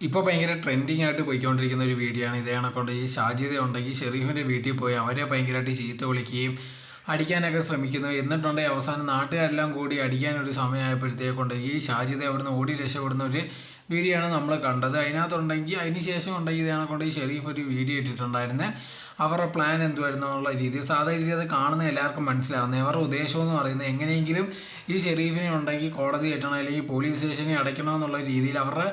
ഇപ്പോൾ ഭയങ്കര ട്രെൻഡിങ് ആയിട്ട് പോയിക്കൊണ്ടിരിക്കുന്ന ഒരു വീഡിയോ ആണ്. ഇതേ കണക്കൊണ്ട് ഈ ഷാജിദ ഉണ്ടെങ്കിൽ ഷെറീഫിന്റെ വീട്ടിൽ പോയി അവരെ ഭയങ്കരമായിട്ട് ചീത്ത വിളിക്കുകയും അടിക്കാനൊക്കെ ശ്രമിക്കുന്നു. എന്നിട്ടുണ്ടെങ്കിൽ അവസാനം നാട്ടുകാരെല്ലാം കൂടി അടിക്കാനൊരു സമയമായപ്പോഴത്തേക്കൊണ്ട് ഈ ഷാജിദ അവിടുന്ന് ഓടി രക്ഷപ്പെടുന്ന ഒരു വീഡിയോ ആണ് നമ്മൾ കണ്ടത്. അതിനകത്തുണ്ടെങ്കിൽ അതിന് ശേഷം ഉണ്ടെങ്കിൽ ഇതേ കൊണ്ട് ഈ ഷെരീഫ് ഒരു വീഡിയോ ഇട്ടിട്ടുണ്ടായിരുന്നത് അവരുടെ പ്ലാൻ എന്തുവായിരുന്നു എന്നുള്ള രീതിയിൽ സാധാരണ രീതി അത് കാണുന്ന എല്ലാവർക്കും മനസ്സിലാവുന്നത് അവരുടെ ഉദ്ദേശം എന്ന് പറയുന്നത് എങ്ങനെയെങ്കിലും ഈ ഷെരീഫിനെ ഉണ്ടെങ്കിൽ കോടതി കയറ്റണം അല്ലെങ്കിൽ പോലീസ് സ്റ്റേഷനെ അടയ്ക്കണം എന്നുള്ള രീതിയിൽ അവരുടെ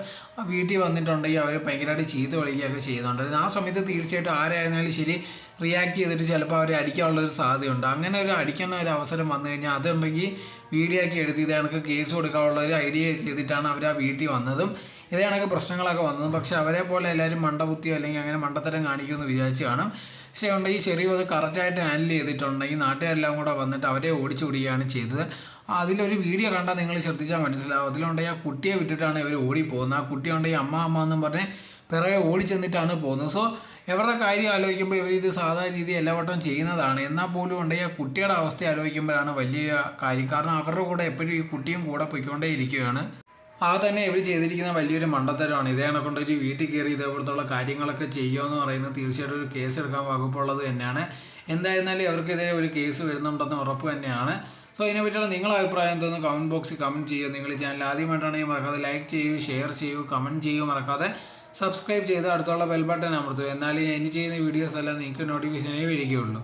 വീട്ടിൽ വന്നിട്ടുണ്ടെങ്കിൽ അവർ ഭയങ്കരമായിട്ട് ചീത്ത വിളിക്കുകയൊക്കെ ചെയ്യുന്നുണ്ടായിരുന്നു ആ സമയത്ത് തീർച്ചയായിട്ടും ആരായിരുന്നാലും ശരി റിയാക്ട് ചെയ്തിട്ട് ചിലപ്പോൾ അവരെ അടിക്കാനുള്ളൊരു സാധ്യതയുണ്ട്. അങ്ങനെ ഒരു അടിക്കുന്ന ഒരു അവസരം വന്നു കഴിഞ്ഞാൽ അതുണ്ടെങ്കിൽ വീഡിയോ ആക്കി എടുത്ത് ഇത് കണക്ക് കേസ് കൊടുക്കാനുള്ള ഒരു ഐഡിയ ചെയ്തിട്ടാണ് അവർ ആ വീട്ടിൽ വന്നതും. ഇതേ കണക്ക് പ്രശ്നങ്ങളൊക്കെ വന്നതും. പക്ഷെ അവരെ പോലെ എല്ലാവരും മണ്ടബുദ്ധിയോ അല്ലെങ്കിൽ അങ്ങനെ മണ്ടത്തരം കാണിക്കുമെന്ന് വിചാരിച്ച് കാണും. പക്ഷേ ഉണ്ടെങ്കിൽ ചെറിയ അത് കറക്റ്റായിട്ട് ഹാൻഡിൽ ചെയ്തിട്ടുണ്ടെങ്കിൽ നാട്ടുകാരെല്ലാം കൂടെ വന്നിട്ട് അവരെ ഓടിച്ചു വിടുകയാണ് ചെയ്തത്. അതിലൊരു വീഡിയോ കണ്ടാൽ നിങ്ങൾ ശ്രദ്ധിച്ചാൽ മനസ്സിലാവും. അതിലുണ്ടെങ്കിൽ ആ കുട്ടിയെ വിട്ടിട്ടാണ് ഇവർ ഓടിപ്പോകുന്നത്. ആ കുട്ടി ഉണ്ടെങ്കിൽ അമ്മ അമ്മ എന്നും പറഞ്ഞ് പിറകെ ഓടി ചെന്നിട്ടാണ് പോകുന്നത്. സോ ഇവരുടെ കാര്യം ആലോചിക്കുമ്പോൾ ഇവർ ഇത് സാധാരണ രീതി എല്ലാ ചെയ്യുന്നതാണ്. എന്നാൽ പോലും ഉണ്ടെങ്കിൽ ആ കുട്ടിയുടെ അവസ്ഥ ആലോചിക്കുമ്പോഴാണ് വലിയ കാര്യം. കാരണം അവരുടെ കൂടെ എപ്പോഴും ഈ കുട്ടിയും കൂടെ പൊയ്ക്കൊണ്ടേ ഇരിക്കുകയാണ്. ആ തന്നെ ഇവർ ചെയ്തിരിക്കുന്ന വലിയൊരു മണ്ടത്തരമാണ്. ഇതേ കൊണ്ട് ഒരു വീട്ടിൽ കയറി ഇതേപോലത്തുള്ള കാര്യങ്ങളൊക്കെ ചെയ്യുമെന്ന് പറയുന്നത് തീർച്ചയായിട്ടും ഒരു കേസ് എടുക്കാൻ വകുപ്പുള്ളത് തന്നെയാണ്. എന്തായിരുന്നാലും അവർക്കെതിരെ ഒരു കേസ് വരുന്നുണ്ടെന്ന് ഉറപ്പ് തന്നെയാണ്. സോ ഇതിനെ പറ്റിയുള്ള നിങ്ങളുടെ അഭിപ്രായം എന്തോന്ന് കമന്റ് ബോക്സിൽ കമന്റ് ചെയ്യുക. നിങ്ങൾ ചാനൽ ആദ്യമായിട്ടാണെങ്കിൽ മറക്കാതെ ലൈക്ക് ചെയ്യൂ ഷെയർ ചെയ്യൂ കമന്റ് ചെയ്യൂ മറക്കാതെ സബ്സ്ക്രൈബ് ചെയ്ത് അടുത്തുള്ള ബെൽ ബട്ടൺ അമർത്തുക. എന്നാലേ ഇനി ചെയ്യുന്ന വീഡിയോസ് എല്ലാം നിങ്ങൾക്ക് നോട്ടിഫിക്കേഷനേ വരികയുള്ളൂ